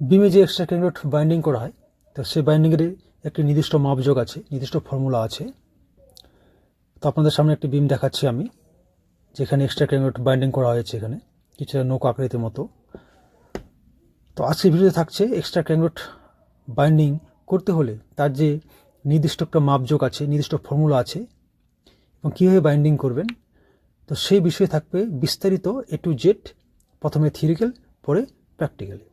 বিমে যে extra ক্যাংরোট binding করা হয়। তো সেই বাইন্ডিংয়ের একটি নির্দিষ্ট মাপযোগ আছে, নির্দিষ্ট ফর্মুলা আছে। তো আপনাদের সামনে একটি বিম দেখাচ্ছি আমি, যেখানে এক্সট্রা ক্যাংরোট বাইন্ডিং করা হয়েছে এখানে, কিছুটা নৌকা আকৃতির মতো। তো আজকের ভিডিওতে থাকছে এক্সট্রা ক্যাংরোট বাইন্ডিং করতে হলে তার যে নির্দিষ্ট একটা মাপযোগ আছে, নির্দিষ্ট ফর্মুলা আছে, এবং কীভাবে বাইন্ডিং করবেন, তো সেই বিষয়ে থাকবে বিস্তারিত এ টু জেড প্রথমে থিওরিক্যাল পরে প্র্যাকটিক্যালি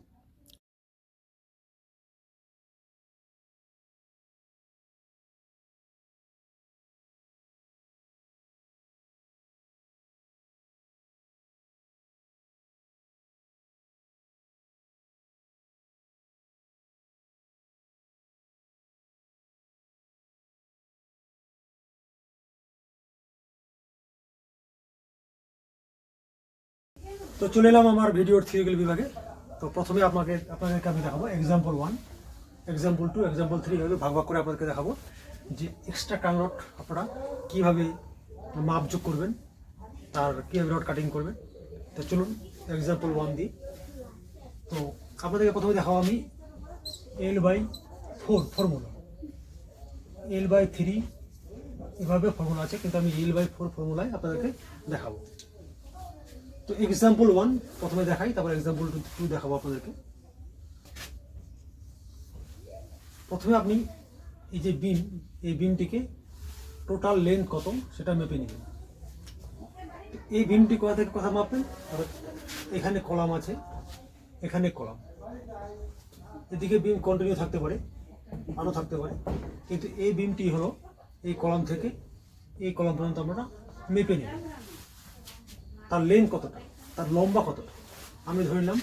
তো চলে এলাম আমার ভিডিওর থিওরিক্যাল বিভাগে। তো প্রথমে আপনাকে আপনাদেরকে আমি দেখাবো example one example two example three এভাবে ভাগ ভাগ করে আপনাদেরকে দেখাবো যে এক্সট্রা কাংরট আপনারা কীভাবে মাপ যোগ করবেন, তার কীভাবে রড কাটিং করবেন। তো চলুন এক্সাম্পল ওয়ান দিই। তো আপনাদেরকে প্রথমে দেখাবো আমি L by four formula L by three এভাবে ফর্মুলা আছে, কিন্তু আমি এল বাই ফোর ফর্মুলায় আপনাদেরকে দেখাবো। তো এক্সাম্পল ওয়ান প্রথমে দেখাই, তারপর এক্সাম্পল টু টু দেখাবো আপনাদেরকে। প্রথমে আপনি এই যে বিম এই বিমটিকে টোটাল লেন্থ কত, সেটা মেপে নেবেন। এই বিমটি কোথা থেকে কথা মাপবেন? তারপর এখানে কলাম আছে, এখানে কলাম। এদিকে বিম কন্টিনিউ থাকতে পারে আরও থাকতে পারে। কিন্তু এই বিমটি হলো এই কলাম থেকে, এই কলাম পর্যন্ত আমরা মেপে নেবেন। তার লেন কতটা? তার লম্বা কতটা? আমি ধরে নিলাম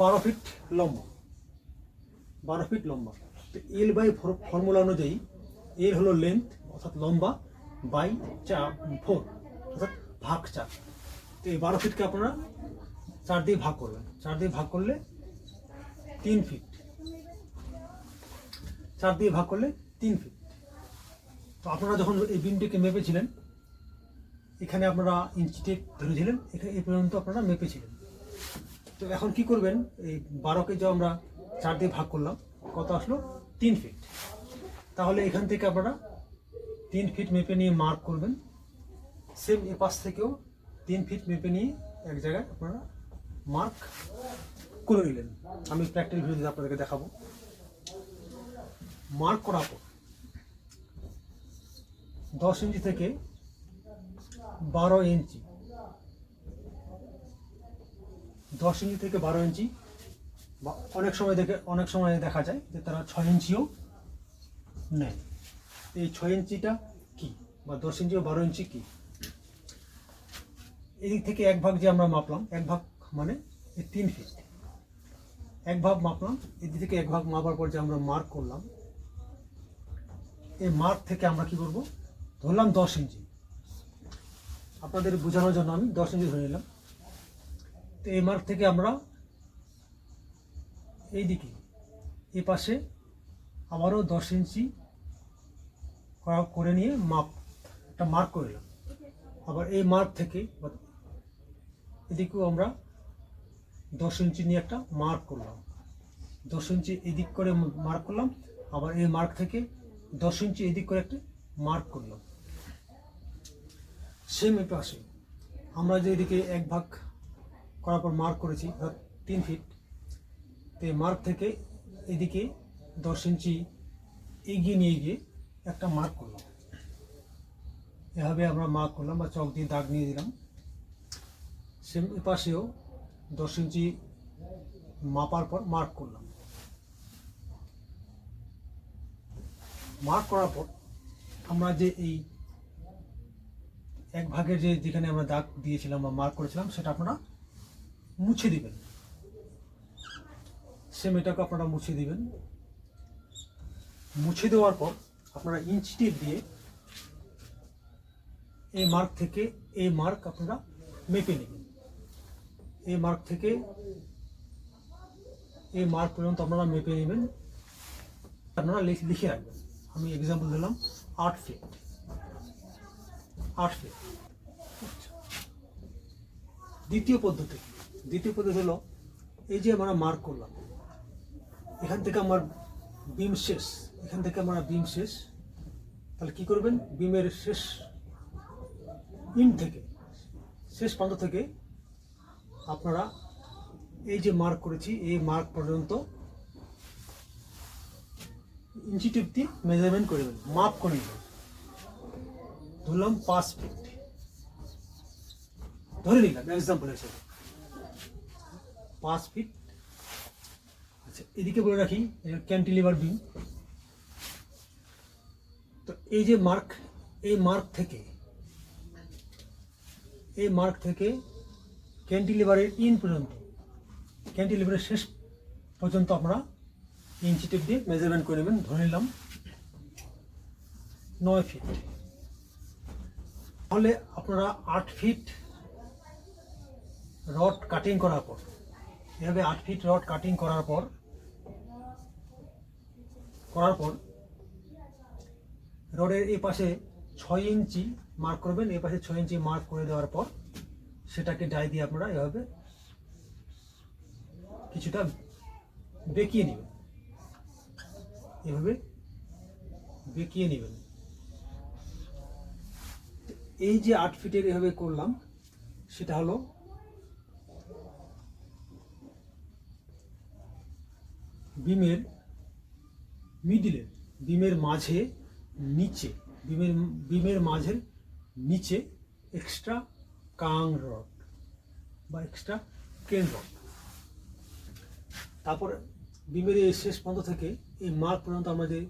বারো ফিট লম্বা। বারো ফিট লম্বা। তো এল বাই ফর্মুলা অনুযায়ী এল হলো লেন্থ অর্থাৎ লম্বা বাই চার ফোর অর্থাৎ ভাগ চার তো এই বারো ফিটকে আপনারা চার দিয়ে ভাগ করবেন। চার দিয়ে ভাগ করলে তিন ফিট চার দিয়ে ভাগ করলে তিন ফিট তো আপনারা যখন এই বিমটিকে মেপেছিলেন, এখানে আপনারা ইঞ্চি ধরেছিলেন, এখানে এ পর্যন্ত আপনারা মেপেছিলেন। তো এখন কি করবেন? এই বারোকে যে আমরা চার দিয়ে ভাগ করলাম, কত আসলো? তিন ফিট তাহলে এখান থেকে আপনারা তিন ফিট মেপে নিয়ে মার্ক করবেন। সেম এ পাশ থেকেও তিন ফিট মেপে নিয়ে এক জায়গায় আপনারা মার্ক করে নিলেন। আমি প্র্যাকটিক্যাল ভিডিওতে আপনাদেরকে দেখাবো। মার্ক করার পর দশ ইঞ্চি থেকে বারো ইঞ্চি। দশ ইঞ্চি থেকে বারো ইঞ্চি অনেক সময় দেখে, অনেক সময় দেখা যায় যে তারা ছয় ইঞ্চিও নেয়। এই ছয় ইঞ্চিটা কি বা দশ ইঞ্চি ও বারো ইঞ্চি কি? এদিক থেকে এক ভাগ যে আমরা মাপলাম, এক ভাগ মানে এই তিন ফিট এক ভাগ মাপলাম, এদিক থেকে এক ভাগ মাপার পর যে আমরা মার্ক করলাম, এই মার্ক থেকে আমরা কি করব? ধরলাম দশ ইঞ্চি। আপনাদের বোঝানোর জন্য আমি দশ ইঞ্চি ধরে নিলাম। তো এই মার্ক থেকে আমরা এই দিকে এই পাশে আবারও দশ ইঞ্চি করা- করে নিয়ে মাপ একটা মার্ক করে নিলাম। আবার এই মার্ক থেকে এদিকেও আমরা দশ ইঞ্চি নিয়ে একটা মার্ক করলাম। দশ ইঞ্চি এদিক করে মার্ক করলাম, আবার এই মার্ক থেকে দশ ইঞ্চি এদিক করে একটা মার্ক করলাম। সেম এ পাশে আমরা যে এদিকে এক ভাগ করার পর মার্ক করেছি, ধর তিন ফিট তো মার্ক থেকে এদিকে দশ ইঞ্চি এগিয়ে নিয়ে গিয়ে একটা মার্ক করলাম। এভাবে আমরা মার্ক করলাম বা চক দিয়ে দাগ নিয়ে দিলাম। সেম পাশেও দশ ইঞ্চি মাপার পর মার্ক করলাম। মার্ক করার পর আমরা যে এই এক ভাগের যে যেখানে আমরা দাগ দিয়েছিলাম বা মার্ক করেছিলাম, সেটা আপনারা মুছে দিবেন। সেম এটাকে আপনারা মুছে দিবেন। মুছে দেওয়ার পর আপনারা ইঞ্চি টেপ দিয়ে এই মার্ক থেকে এই মার্ক আপনারা মেপে নেবেন। এই মার্ক থেকে এই মার্ক পর্যন্ত আপনারা মেপে নেবেন। আপনারা লিখে রাখবেন। আমি এক্সাম্পল দিলাম, আট ফিট ফিট দ্বিতীয় পদ্ধতি। দ্বিতীয় পদ্ধতি হলো, এই যে আমরা মার্ক করলাম, এখান থেকে আমার বিম শেষ, এখান থেকে আমরা বিম শেষ, তাহলে কি করবেন? বিমের শেষ ইন থেকে, শেষ প্রান্ত থেকে আপনারা এই যে মার্ক করেছি, এই মার্ক পর্যন্ত ইঞ্চি টিপ দিয়ে মেজারমেন্ট করবেন মাপ করে নেবেন। ধরলাম পাঁচ ফিট ধরে নিলাম এক্সাম্পল হিসেবে পাঁচ ফিট আচ্ছা এদিকে বলে রাখি ক্যান্টিলিভার বিম তো এই যে মার্ক এই মার্ক থেকে, এই মার্ক থেকে ক্যান্টিলিভারের ইন পর্যন্ত ক্যান্টিলিভারের শেষ পর্যন্ত আমরা ইঞ্চি টেপ দিয়ে মেজারমেন্ট করে নেবেন, ধরে নিলাম নয় ফিট তাহলে আপনারা আট ফিট রড কাটিং করার পর, এভাবে আট ফিট রড কাটিং করার পর করার পর রডের এই পাশে ছয় ইঞ্চি মার্ক করবেন, এই পাশে ছয় ইঞ্চি মার্ক করে দেওয়ার পর সেটাকে ডাই দিয়ে আপনারা এভাবে কিছুটা বেঁকিয়ে নেবেন। এভাবে বেঁকিয়ে নেবেন। এই যে আট ফিটের এভাবে করলাম, সেটা হলো বিমের মিডিলে, বিমের মাঝে নিচে, বিমের বিমের মাঝের নিচে এক্সট্রা কাং রড বা এক্সট্রা কেন রড। তারপর বিমের এই শেষ প্রান্ত থেকে এই মার্ক পর্যন্ত আমরা যে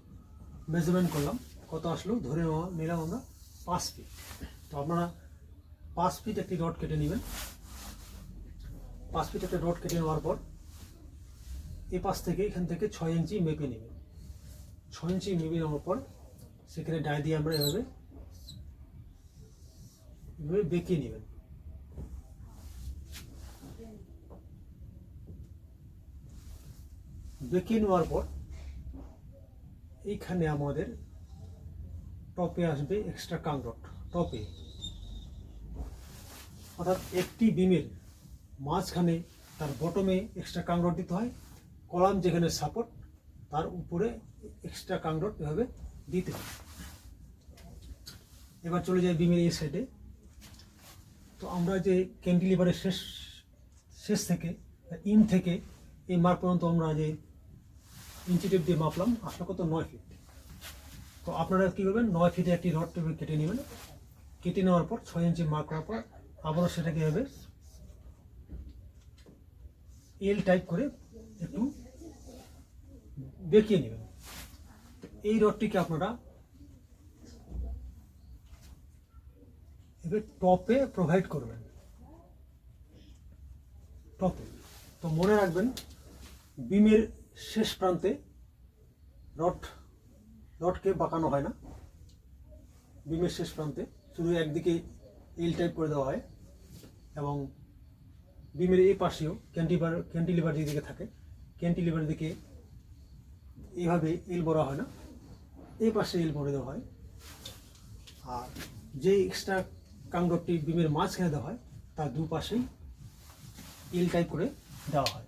মেজারমেন্ট করলাম, কত আসলো? ধরে নেওয়া- নিলাম আমরা পাঁচ ফিট তো আপনারা পাঁচ ফিট একটি রড কেটে নেবেন। পাঁচ ফিট একটা রড কেটে নেওয়ার পর এই পাশ থেকে এখান থেকে ছয় ইঞ্চি মেপে নেবেন। ছয় ইঞ্চি মেপে নেওয়ার পর সেখানে ডাই দিয়ে আমরা এভাবে এভাবে বেঁকিয়ে নেবেন। বেঁকিয়ে নেওয়ার পর এইখানে আমাদের টপে আসবে এক্সট্রা কাংরট টপে। অর্থাৎ একটি বিমের মাঝখানে তার বটমে এক্সট্রা কাংরট দিতে হয় কলাম যেখানে সাপোর্ট তার উপরে এক্সট্রা কাংরট এভাবে দিতে হয়। এবার চলে যায় বিমের এই সাইডে তো আমরা যে ক্যান্টিলিভারের শেষ শেষ থেকে ইন থেকে এই মার্ক পর্যন্ত আমরা যে ইঞ্চিটিভ দিয়ে মাপলাম, আসলে কত নয় ফিট তো আপনারা কী করবেন, নয় ফিটে একটি রড কেটে নেবেন। কেটে নেওয়ার পর ছয় ইঞ্চি মার্ক করার পর আবারও সেটাকে এভাবে এল টাইপ করে একটু বেঁকিয়ে নেবেন। এই রডটিকে আপনারা টপে প্রোভাইড করবেন। টপে তো মনে রাখবেন, বিমের শেষ প্রান্তে রড, রডকে বাঁকানো হয় না। বিমের শেষ প্রান্তে। শুধু একদিকে এল টাইপ করে দেওয়া হয় এবং বিমের এই পাশেও ক্যান্টিলিভার ক্যান্টিলিভার যেদিকে থাকে ক্যান্টিলিভার দিকে এইভাবে এল বড়া হয় না। এই পাশে এল ভরে দেওয়া হয়। আর যে এক্সট্রা কাংরটি বিমের মাঝখানে দেওয়া হয়, তার দুপাশেই এল টাইপ করে দেওয়া হয়।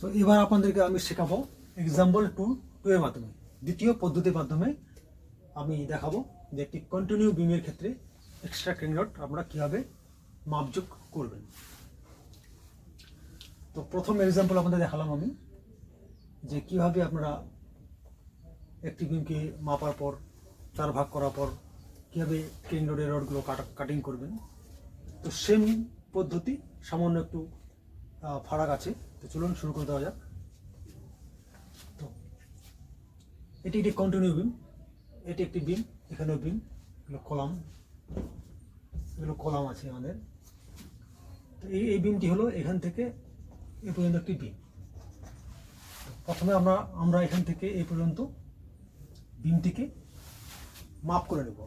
তো এবার আপনাদেরকে আমি শেখাবো এক্সাম্পল টু টু এর মাধ্যমে। দ্বিতীয় পদ্ধতির মাধ্যমে আমি দেখাবো যে একটি কন্টিনিউ বিমের ক্ষেত্রে এক্সট্রা ক্রেন রড আপনারা কীভাবে মাপযোগ করবেন? তো প্রথম এক্সাম্পল আপনাদের দেখালাম আমি, যে কীভাবে আপনারা একটি বিমকে মাপার পর চার ভাগ করার পর কীভাবে ক্রেন রোডের রডগুলো কাটিং করবেন। তো সেম পদ্ধতি, সামান্য একটু ফারাক আছে। তো চলুন শুরু করে দেওয়া যাক। তো এটি একটি কন্টিনিউ বিম এটি একটি বিম এখানেও বিম এগুলো কলাম এগুলো কলাম আছে আমাদের। তো এই এই বিমটি হলো এখান থেকে এ পর্যন্ত একটি বিম। প্রথমে আমরা আমরা এখান থেকে এই পর্যন্ত বিমটিকে মাপ করে নেব।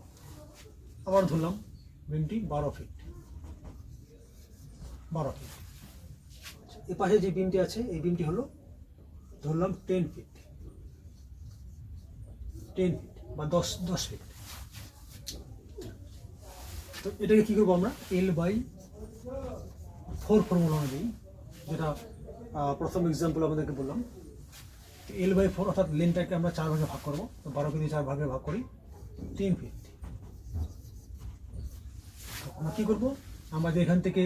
আবার ধরলাম বিমটি বারো ফিট বারো ফিট এ পাশে যে বিমটি আছে, এই বিমটি হলো ধরলাম টেন ফিট টেন ফিট বা দশ দশ ফিট তো এটাকে কী করব আমরা? এল বাই ফোর ফর্মুলা অনুযায়ী, যেটা প্রথম এক্সাম্পল আমাদেরকে বললাম। এল বাই ফোর অর্থাৎ লেনটাকে আমরা চার ভাগে ভাগ করব। তো বারোকে দিয়ে চার ভাগে ভাগ করি, তিন ফিট আমরা কী করব? আমরা যে এখান থেকে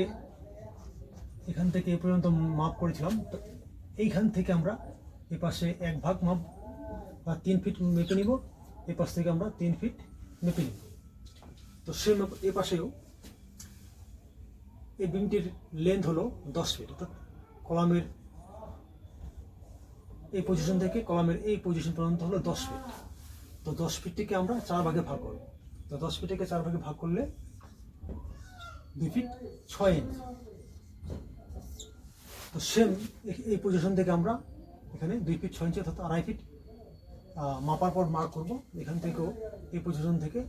এখান থেকে এ পর্যন্ত মাপ করেছিলাম, তো এইখান থেকে আমরা এ পাশে এক ভাগ মাপ বা তিন ফিট মেপে নিব, এ পাশ থেকে আমরা তিন ফিট মেপে নিব। তো সেম এ পাশেও এই বিমটির লেন্থ হলো দশ ফিট অর্থাৎ কলামের এই পজিশন থেকে কলামের এই পজিশন পর্যন্ত হলো দশ ফিট তো দশ ফিটটিকে আমরা চার ভাগে ভাগ করব। তো দশ ফিটকে চার ভাগে ভাগ করলে দুই ফিট ছয় ইঞ্চ তো সেম এই পজিশন থেকে আমরা এখানে দুই ফিট ছয় ইঞ্চি অর্থাৎ আড়াই ফিট মাপার পর মার্ক করব। এখান থেকেও এই পজিশন থেকে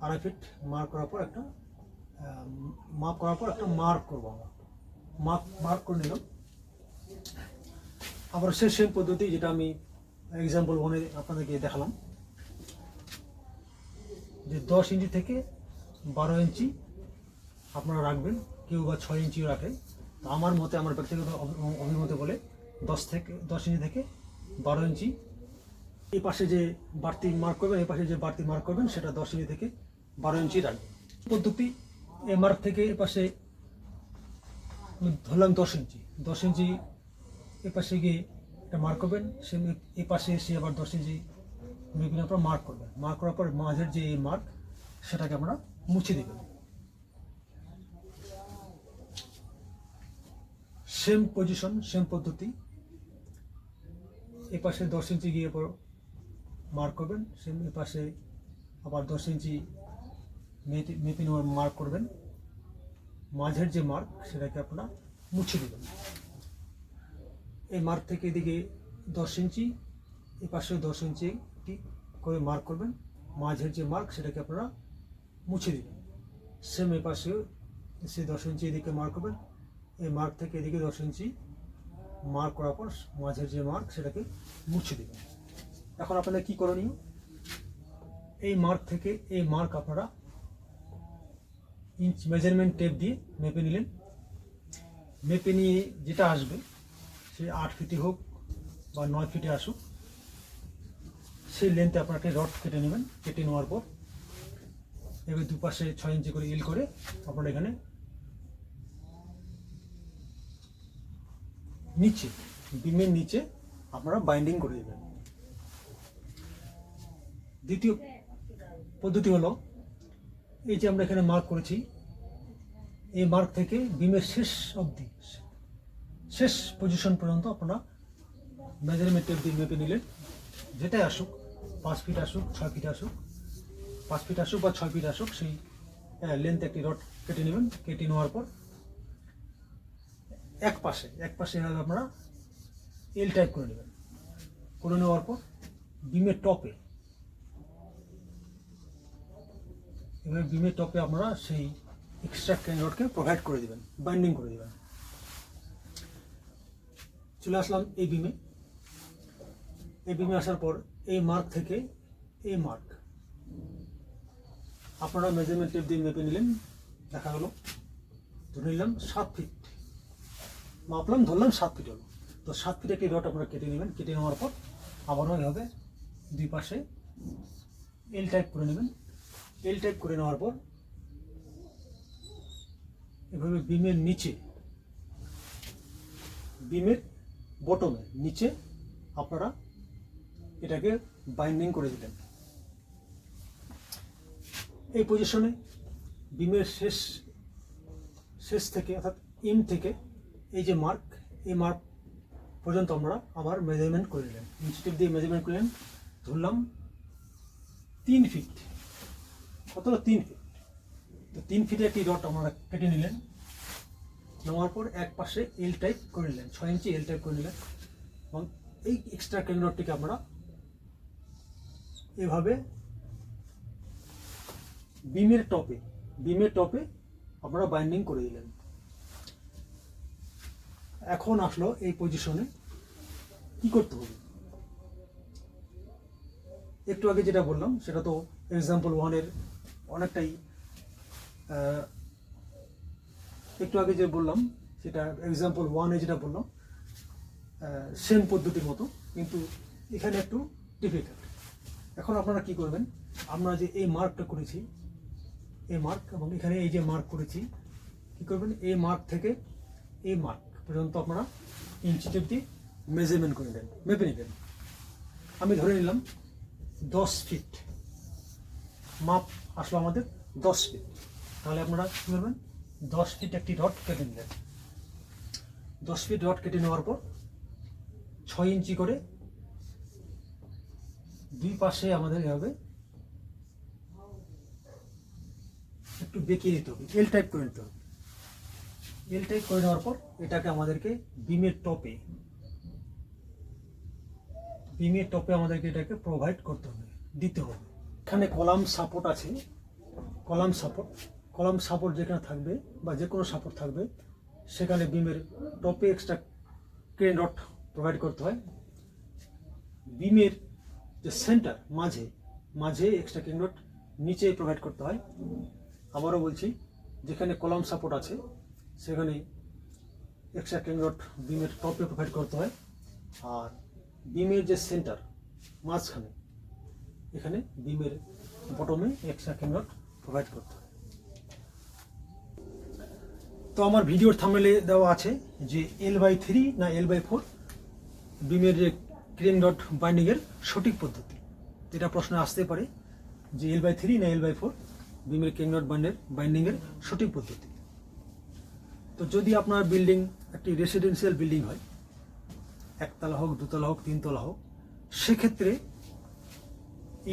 আড়াই ফিট মার্ক করার পর একটা মাপ করার পর একটা মার্ক করব আমরা। মার্ক মার্ক করে নিলাম। আবার সে সেম পদ্ধতি যেটা আমি এক্সাম্পল ওয়ানে আপনাদেরকে দেখালাম। যে দশ ইঞ্চি থেকে বারো ইঞ্চি আপনারা রাখবেন, কেউ বা ছয় ইঞ্চিও রাখে। তো আমার মতে, আমার ব্যক্তিগত অভি- অভিমতে বলে দশ থেকে, দশ ইঞ্চি থেকে বারো ইঞ্চি এই পাশে যে বাড়তি মার্ক করবেন, এই পাশে যে বাড়তি মার্ক করবেন, সেটা দশ ইঞ্চি থেকে বারো ইঞ্চি রাখবেন পদ্ধতি এই মার্ক থেকে এপাশে ধরলাম দশ ইঞ্চি। দশ ইঞ্চি এপাশে গিয়ে একটা মার্ক করবেন। সে এপাশে এসে আবার দশ ইঞ্চি মেপিনে আপনার মার্ক করবেন। মার্ক করার পর মাঝের যে মার্ক সেটাকে আমরা মুছে দেবেন সেম পজিশন সেম পদ্ধতি। এ পাশে দশ ইঞ্চি গিয়ে পর মার্ক করবেন। সেম এ পাশে আবার দশ ইঞ্চি মেপে- নেওয়ার মার্ক করবেন। মাঝের যে মার্ক সেটাকে আপনারা মুছে দেবেন। এই মার্ক থেকে এদিকে দশ ইঞ্চি এ পাশেও দশ ইঞ্চি করে মার্ক করবেন। মাঝের যে মার্ক সেটাকে আপনারা মুছে দেবেন। সেম এ পাশেও সে দশ ইঞ্চি এদিকে মার্ক করবেন। এই মার্ক থেকে এদিকে দশ ইঞ্চি মার্ক করার পর মাঝের যে মার্ক সেটাকে মুছে দেবেন। এখন আপনারা কি করণীয়? এই মার্ক থেকে এই মার্ক আপনারা ইঞ্চ মেজারমেন্ট টেপ দিয়ে মেপে নিলেন। মেপে নিয়ে যেটা আসবে, সে আট ফিটে হোক বা নয় ফিটে আসুক, সেই লেন্থে আপনারা একটা রড কেটে নেবেন, কেটে নেওয়ার পর এবার দুপাশে ছয় ইঞ্চি করে ইল করে আপনারা এখানে নিচে বিমের নিচে আপনারা বাইন্ডিং করে দেবেন। দ্বিতীয় পদ্ধতি হলো এই যে আমরা এখানে মার্ক করেছি, এই মার্ক থেকে বিমের শেষ অবধি, শেষ পজিশন পর্যন্ত আপনারা মেজারমেন্ট দিয়ে মেপে নিলেন। যেটাই আসুক, পাঁচ ফিট আসুক, ছয় ফিট আসুক, পাঁচ ফিট আসুক বা ছয় ফিট আসুক, সেই লেন্থ একটি রড কেটে নেবেন। কেটে নেওয়ার পর এক পাশে এক পাশে এভাবে আপনারা এল টাইপ করে নেবেন। করে নেওয়ার পর বিমের টপে এবার বিমের টপে আপনারা সেই এক্সট্রা রডকে প্রোভাইড করে দেবেন বাইন্ডিং করে দেবেন। চলে আসলাম এই বিমে। এই বিমে আসার পর এই মার্ক থেকে এই মার্ক আপনারা মেজারমেন্ট টেপ দিয়ে মেপে নিলেন, দেখা গেল, ধরে নিলাম সাত ফিট মাপলাম, ধরলাম সাত ফিট হলো। তো সাত ফিট একটি রড আপনারা কেটে নেবেন। কেটে নেওয়ার পর আবারও এভাবে দুই পাশে এল টাইপ করে নেবেন। এল টাইপ করে নেওয়ার পর, এভাবে বিমের নিচে বিমের বটমে নিচে আপনারা এটাকে বাইন্ডিং করে দিলেন এই পজিশনে বিমের শেষ শেষ থেকে, অর্থাৎ ইম থেকে এই যে মার্ক এই মার্ক পর্যন্ত আমরা আবার মেজারমেন্ট করে নিলেন ইনস্টিটিউট দিয়ে মেজারমেন্ট করলেন ধরলাম তিন ফিট কতটা তিন ফিট তো তিন ফিটে একটি রড আমরা কেটে নিলেন। নেওয়ার পর এক পাশে এল টাইপ করে নিলেন। ছয় ইঞ্চি এল টাইপ করে নিলেন। এবং এই এক্সট্রা ক্যান রডটিকে আমরা এভাবে বিমের টপে বিমের টপে আপনারা বাইন্ডিং করে দিলেন। এখন আসলো এই পজিশনে কি করতে হবে? একটু আগে যেটা বললাম, সেটা তো এক্সাম্পল ওয়ানের অনেকটাই একটু আগে যে বললাম, সেটা এক্সাম্পল ওয়ানে যেটা বললাম সেম পদ্ধতির মতো, কিন্তু এখানে একটু ডিফিকাল্ট এখন আপনারা কি করবেন, আমরা যে এই মার্কটা করেছি, এই মার্ক এবং এখানে এই যে মার্ক করেছি, কি করবেন, এই মার্ক থেকে এই মার্ক পর্যন্ত আপনারা ইঞ্চিটেপ দিয়ে মেজারমেন্ট করে নেন মেপে নেবেন। আমি ধরে নিলাম, দশ ফিট মাপ আসলো আমাদের দশ ফিট তাহলে আপনারা কী করবেন? দশ ফিট একটি রড কেটে নিলেন দশ ফিট রড কেটে নেওয়ার পর ছয় ইঞ্চি করে দুই পাশে আমাদের এভাবে একটু বেঁকিয়ে নিতে হবে এল টাইপ করে নিতে হবে। এল টাইপ করে নেওয়ার পর এটাকে আমাদেরকে বিমের টপে বিমের টপে আমাদেরকে এটাকে প্রোভাইড করতে হবে, দিতে হবে। এখানে কলাম সাপোর্ট আছে। Column support. কলাম সাপোর্ট যেখানে থাকবে বা যে কোনো সাপোর্ট থাকবে, সেখানে বিমের টপে এক্সট্রা ক্রেন রড প্রোভাইড করতে হয়। বিমের যে সেন্টার মাঝে মাঝে এক্সট্রা ক্রেন রড নিচে প্রোভাইড করতে হয়। আবারও বলছি, যেখানে কলাম সাপোর্ট আছে, সেখানে এক্সট্রা ক্রেন রড বিমের টপে প্রোভাইড করতে হয়। আর বিমের যে সেন্টার মাঝখানে এখানে বিমের বটমে এক্সট্রা ক্রেন রড প্রোভাইড করতে হয়। তো আমার ভিডিওর থামেলে দেওয়া আছে যে এল বাই থ্রি না এল বাই ফোর বিমের যে ক্রেন ডট বাইন্ডিংয়ের সঠিক পদ্ধতি। এটা প্রশ্ন আসতে পারে যে এল বাই থ্রি না এল বাই ফোর বিমের ক্রেন ডট বাইন্ডের বাইন্ডিংয়ের সঠিক পদ্ধতি। তো যদি আপনার বিল্ডিং একটি রেসিডেন্সিয়াল বিল্ডিং হয়, একতলা হোক, দুতলা হোক, তিনতলা হোক, সেক্ষেত্রে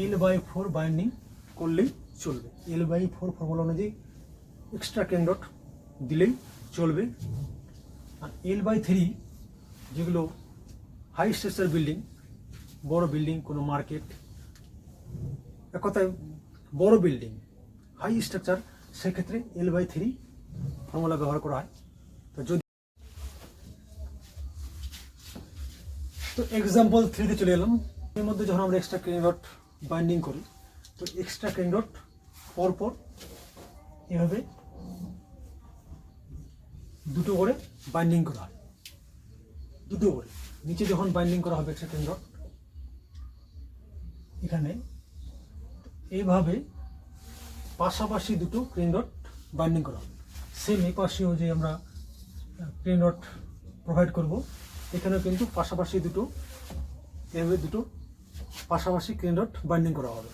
এল বাই ফোর বাইন্ডিং করলেই চলবে। এল বাই ফোর ফর্মুলা অনুযায়ী এক্সট্রা ক্রেন ডট দিলেই চলবে। আর এল বাই থ্রি যেগুলো হাই স্ট্রাকচার বিল্ডিং বড় বিল্ডিং কোনো মার্কেট এক কথায় বড় বিল্ডিং হাই স্ট্রাকচার সেক্ষেত্রে এল বাই থ্রি ফর্মুলা ব্যবহার করা হয়। তো যদি তো এক্সাম্পল থ্রিতে চলে এলাম। এর মধ্যে যখন আমরা এক্সট্রা রড বাইন্ডিং করি। তো এক্সট্রা রড পরপর এভাবে দুটো করে বাইন্ডিং করা হয়। দুটো করে। নিচে যখন বাইন্ডিং করা হবে এক্সট্রা রড এখানে এইভাবে পাশাপাশি দুটো ক্রেন রড বাইন্ডিং করা হবে। সেম এই পাশেও যে আমরা ক্রেন রড প্রোভাইড করব, এখানেও কিন্তু পাশাপাশি দুটো, এভাবে দুটো পাশাপাশি ক্রেন রড বাইন্ডিং করা হবে।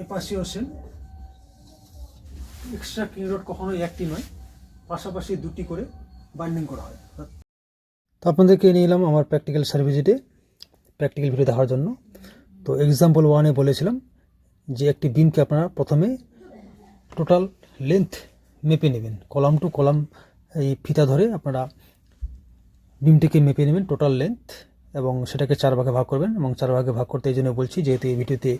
এ পাশেও সেম। এক্সট্রা ক্রেন রড কখনোই একটি নয়, পাশাপাশি দুটি করে বাইন্ডিং করা হয়। তো আপনাদেরকে নিয়ে এলাম আমার প্র্যাকটিক্যাল সার্ভিসিটে, প্র্যাকটিক্যাল ভিডিও দেখার জন্য। তো এক্সাম্পল ওয়ানে বলেছিলাম যে একটি বিমকে আপনারা প্রথমে টোটাল লেন্থ মেপে নেবেন। কলাম টু কলাম এই ফিতা ধরে আপনারা বিমটিকে মেপে নেবেন টোটাল লেন্থ এবং সেটাকে চার ভাগে ভাগ করবেন এবং চার ভাগে ভাগ করতে এই জন্য বলছি যেহেতু এই ভিডিওতে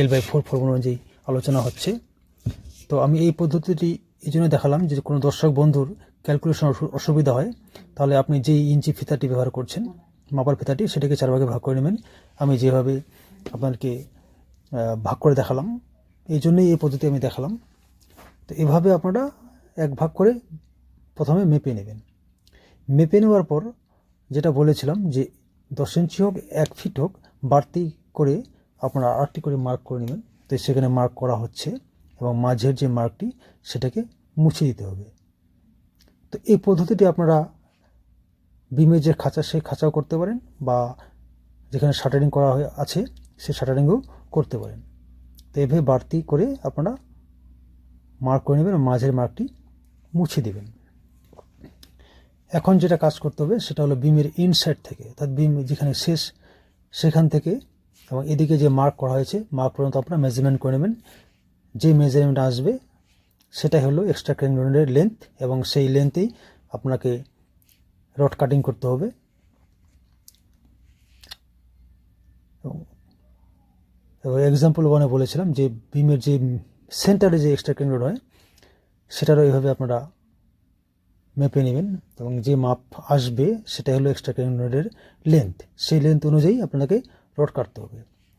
এল বাই ফোর ফর্মুলা অনুযায়ী আলোচনা হচ্ছে। তো আমি এই পদ্ধতিটি এই জন্য দেখালাম যে কোনো দর্শক বন্ধুর ক্যালকুলেশন অসুবিধা হয়, তাহলে আপনি যেই ইঞ্চি ফিতাটি ব্যবহার করছেন, মাপার ফিতাটি, সেটাকে চার ভাগে ভাগ করে নেবেন। আমি যেভাবে আপনাদেরকে ভাগ করে দেখালাম, এই জন্যই এই পদ্ধতি আমি দেখালাম। তো এভাবে আপনারা এক ভাগ করে প্রথমে মেপে নেবেন। মেপে নেওয়ার পর যেটা বলেছিলাম যে দশ ইঞ্চি হোক, এক ফিট হোক, বাড়তি করে আপনারা আরেকটি করে মার্ক করে নেবেন। তো সেখানে মার্ক করা হচ্ছে এবং মাঝের যে মার্কটি সেটাকে মুছে দিতে হবে। তো এই পদ্ধতিটি আপনারা বিমের যে খাঁচা, সেই খাঁচাও করতে পারেন বা যেখানে শাটারিং করা হয়ে আছে, সেই শাটারিংও করতে পারেন। তো এভাবে বাড়তি করে আপনারা মার্ক করে নেবেন মাঝের মার্কটি মুছে দেবেন। এখন যেটা কাজ করতে হবে, সেটা হলো বিমের ইনসাইড থেকে, অর্থাৎ বিম যেখানে শেষ, সেখান থেকে এবং এদিকে যে মার্ক করা হয়েছে মার্ক পর্যন্ত আপনারা মেজারমেন্ট করে নেবেন। যে মেজারমেন্ট আসবে, সেটাই হলো এক্সট্রা ক্রেনের লেন্থ এবং সেই লেন্থেই আপনাকে রড কাটিং করতে হবে। এবং এক্সাম্পল ওয়ানে বলেছিলাম যে বিমের যে সেন্টারে যে এক্সট্রা ক্রেন হয়, সেটারও এইভাবে আপনারা মেপে নেবেন এবং যে মাপ আসবে সেটা হলো এক্সট্রা ক্রেন রডের লেন্থ সেই লেন্থ অনুযায়ী আপনাকে রড কাটতে হবে।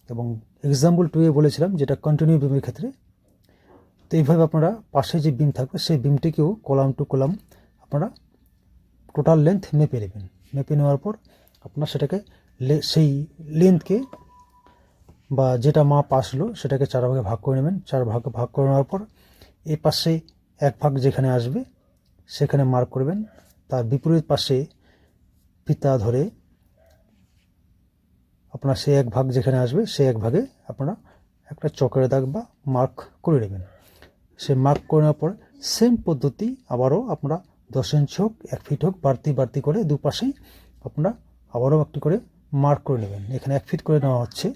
এবং এক্সাম্পল টুয়ে বলেছিলাম যেটা কন্টিনিউ বিমের ক্ষেত্রে। তো এইভাবে আপনারা পাশে যে বিম থাকবে সেই বিমটিকেও কলাম টু কলাম আপনারা টোটাল লেন্থ মেপে নেবেন। মেপে নেওয়ার পর আপনার সেটাকে সেই লেন্থকে বা যেটা মাপ আসলো সেটাকে চার ভাগে ভাগ করে নেবেন। চার ভাগে ভাগ করে নেওয়ার পর এই পাশে এক ভাগ যেখানে আসবে সেখানে মার্ক করবেন। তার বিপরীত পাশে ফিতা ধরে আপনার সেই এক ভাগ যেখানে আসবে সেই এক ভাগে আপনারা একটা চকের দাগ বা মার্ক করে নেবেন। সে মার্ক করে নেওয়ার পর সেম পদ্ধতি আবারও আপনারা দশ ইঞ্চি হোক এক ফিট হোক, বাড়তি বাড়তি করে দুপাশেই আপনারা আবারও একটি করে মার্ক করে নেবেন। এখানে এক ফিট করে নেওয়া হচ্ছে।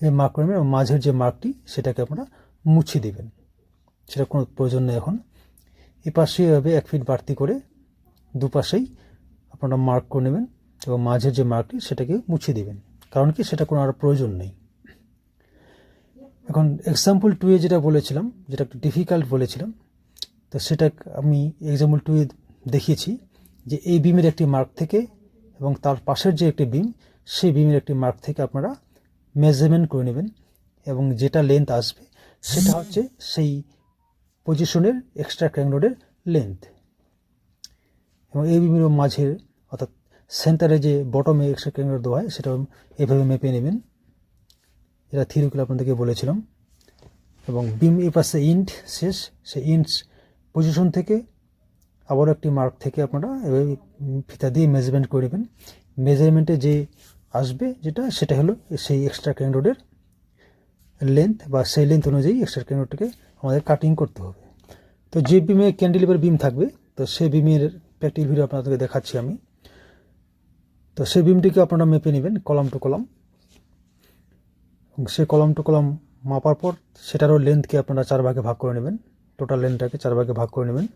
এই মার্ক করে নেবেন মাঝের যে মার্কটি, সেটাকে আপনারা মুছে দেবেন। সেটা কোনো প্রয়োজন নেই এখন। এই পাশে এভাবে এক ফিট বাড়তি করে দুপাশেই আপনারা মার্ক করে নেবেন এবং মাঝের যে মার্কটি সেটাকে মুছে দেবেন। কারণ কি? সেটা কোনো আর প্রয়োজন নেই। এখন এক্সাম্পল টুয়ে যেটা বলেছিলাম, যেটা একটু ডিফিকাল্ট বলেছিলাম, তো সেটা আমি এক্সাম্পল টুয়ে দেখিয়েছি যে এই বিমের একটি মার্ক থেকে এবং তার পাশের যে একটি বিম সেই বিমের একটি মার্ক থেকে আপনারা মেজারমেন্ট করে নেবেন এবং যেটা লেন্থ আসবে, সেটা হচ্ছে সেই পজিশনের এক্সট্রা ক্র্যাংরোডের লেন্থ এবং এই বিমের মাঝের, অর্থাৎ সেন্টারে যে বটমে এক্সট্রা ক্র্যাংরোড দেওয়া হয়, সেটা এভাবে মেপে নেবেন। এটা থিওরিক্যাল আপনাদেরকে বলেছিলাম। এবং বিম এই পাশে ইন্ট শেষ, সেই ইন্ট পজিশন থেকে আবারও একটি মার্ক থেকে আপনারা এভাবে ফিতা দিয়ে মেজারমেন্ট করে নেবেন। মেজারমেন্টে যে আসবে যেটা, সেটা হলো সেই এক্সট্রা ক্যান রোডের লেন্থ বা সেই লেন্থ অনুযায়ী এক্সট্রা ক্যান রোডটাকে আমাদের কাটিং করতে হবে। তো যে বিমে ক্যান্ডিলিভার বিম থাকবে, তো সেই বিমের প্র্যাকটিক্যাল ভিডিও আপনাদেরকে দেখাচ্ছি আমি। তো সেই বিমটিকে আপনারা মেপে নেবেন কলাম টু কলাম। এবং সে কলাম টু কলাম মাপার পর সেটারও লেন্থকে আপনারা চার ভাগে ভাগ করে নেবেন। টোটাল লেন্থটাকে চার ভাগে ভাগ করে নেবেন।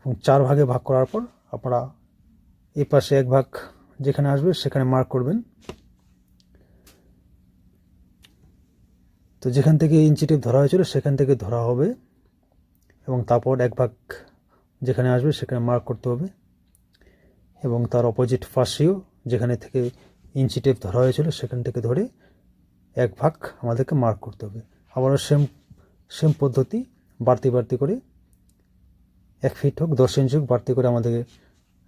এবং চার ভাগে ভাগ করার পর আপনারা এই পাশে এক ভাগ যেখানে আসবে সেখানে মার্ক করবেন। তো যেখান থেকে ইঞ্চি টেপ ধরা হয়েছিল, সেখান থেকে ধরা হবে এবং তারপর এক ভাগ যেখানে আসবে সেখানে মার্ক করতে হবে এবং তার অপোজিট পাশেও যেখানে থেকে ইঞ্চি টেপ ধরা হয়েছিল, সেখান থেকে ধরে এক ভাগ আমাদেরকে মার্ক করতে হবে। আবারও সেম সেম পদ্ধতি, বাড়তি বাড়তি করে এক ফিট হোক, দশ ইঞ্চি হোক, বাড়তি করে আমাদের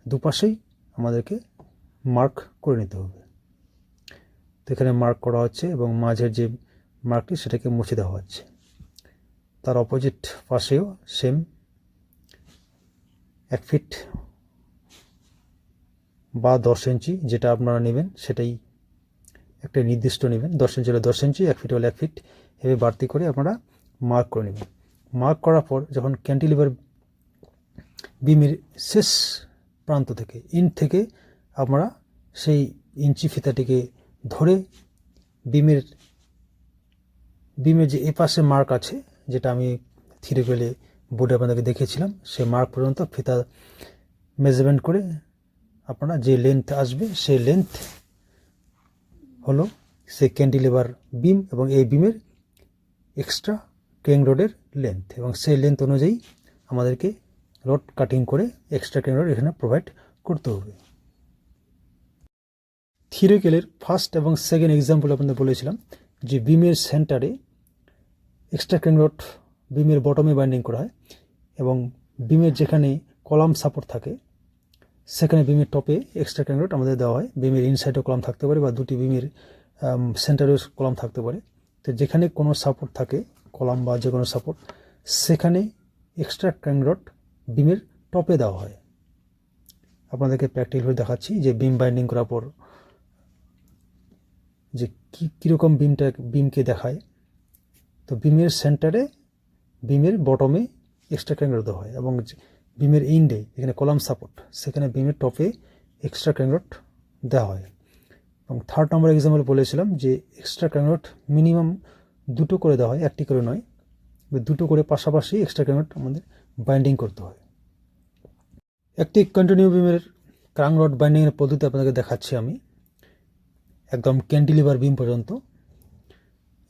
দুপাশেই আমাদেরকে মার্ক করে নিতে হবে। তো এখানে মার্ক করা হচ্ছে এবং মাঝের যে মার্কটি সেটাকে মুছে দেওয়া হচ্ছে। তার অপোজিট পাশেও সেম এক ফিট বা দশ ইঞ্চি যেটা আপনারা নেবেন সেটাই একটা নির্দিষ্ট নেবেন। দশ ইঞ্চি হলে দশ ইঞ্চি এক ফিট হলে এক ফিট এভাবে বাড়তি করে আপনারা মার্ক করে নেবেন। মার্ক করার পর যখন ক্যান্টিলিভার বিমের শেষ প্রান্ত থেকে ইন থেকে আমরা সেই ইঞ্চি ফিতাটিকে ধরে বিমের বিমের যে এপাশে মার্ক আছে, যেটা আমি থিরেকেলে বোর্ডে আপনাদেরকে দেখেছিলাম, সেই মার্ক পর্যন্ত ফিতা মেজারমেন্ট করে আপনারা যে লেন্থ আসবে, সেই লেন্থ হলো সেই ক্যান্টিলিভার বিম এবং এই বিমের এক্সট্রা ক্রেং রোডের লেন্থ এবং সেই লেন্থ অনুযায়ী আমাদেরকে রড কাটিং করে এক্সট্রা ক্রেং রড এখানে প্রোভাইড করতে হবে। থিওরিক্যালের ফার্স্ট এবং সেকেন্ড এক্সাম্পল আপনাদের বলেছিলাম, যে বিমের সেন্টারে এক্সট্রা ক্রেং রড বিমের বটমে বাইন্ডিং করা হয় এবং বিমের যেখানে কলাম সাপোর্ট থাকে, সেখানে বিমের টপে এক্সট্রা ক্রেং রড আমাদের দেওয়া হয়। বিমের ইনসাইডেও কলাম থাকতে পারে বা দুটি বিমের সেন্টারেও কলাম থাকতে পারে। তো যেখানে কোনো সাপোর্ট থাকে কলাম বা যে কোনো সাপোর্ট সেখানে এক্সট্রা রড বিমের টপে দেওয়া হয়। আপনাদেরকে প্র্যাকটিক্যাল দেখাচ্ছি যে বিম বাইন্ডিং করার পর যে কী, কীরকম বিমটা বিমকে দেখায়। তো বিমের সেন্টারে বিমের বটমে এক্সট্রা রড দেওয়া হয় এবং বিমের ইন্ডে যেখানে কলাম সাপোর্ট সেখানে বিমের টপে এক্সট্রা রড দেওয়া হয়। এবং থার্ড নম্বর এক্সাম্পল বলেছিলাম যে এক্সট্রা ক্র্যাংরড মিনিমাম দুটো করে দেওয়া হয়, একটি করে নয় দুটো করে পাশাপাশি এক্সট্রা ক্র্যাংরড আমাদের বাইন্ডিং করতে হয়। একটি কন্টিনিউ বিমের ক্রাংরড বাইন্ডিংয়ের পদ্ধতি আপনাদেরকে দেখাচ্ছি আমি। একদম ক্যান্টিলিভার বিম পর্যন্ত।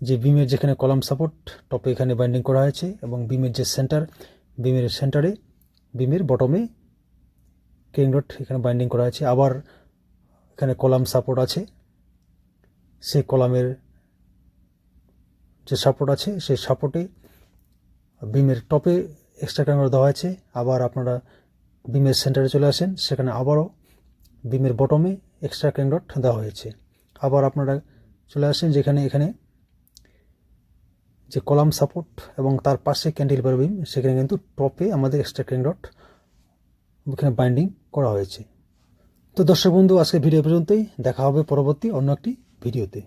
যে বিমের যেখানে কলাম সাপোর্ট টপে এখানে বাইন্ডিং করা হয়েছে এবং বিমের যে সেন্টার বিমের সেন্টারে বিমের বটমে ক্যাংরড এখানে বাইন্ডিং করা হয়েছে। আবার এখানে কলাম সাপোর্ট আছে, সেই কলামের যে সাপোর্ট আছে, সেই সাপোর্টে বিমের টপে এক্সট্রা ক্যাঙ্গর দেওয়া আছে আবার আপনারা বিমের সেন্টারে চলে আসেন, সেখানে আবারও বিমের বটমে এক্সট্রা ক্যাঙ্গরট দেওয়া হয়েছে। আবার আপনারা চলে আসেন যেখানে এখানে যে কলাম সাপোর্ট এবং তার পাশে ক্যান্টিলিভার বিম সেখানে কিন্তু টপে আমাদের এক্সট্রা ডট ওখানে বাইন্ডিং করা হয়েছে। তো দর্শক বন্ধু আজকে ভিডিও পর্যন্তই। দেখা হবে পরবর্তী অন্য একটি ভিডিওতে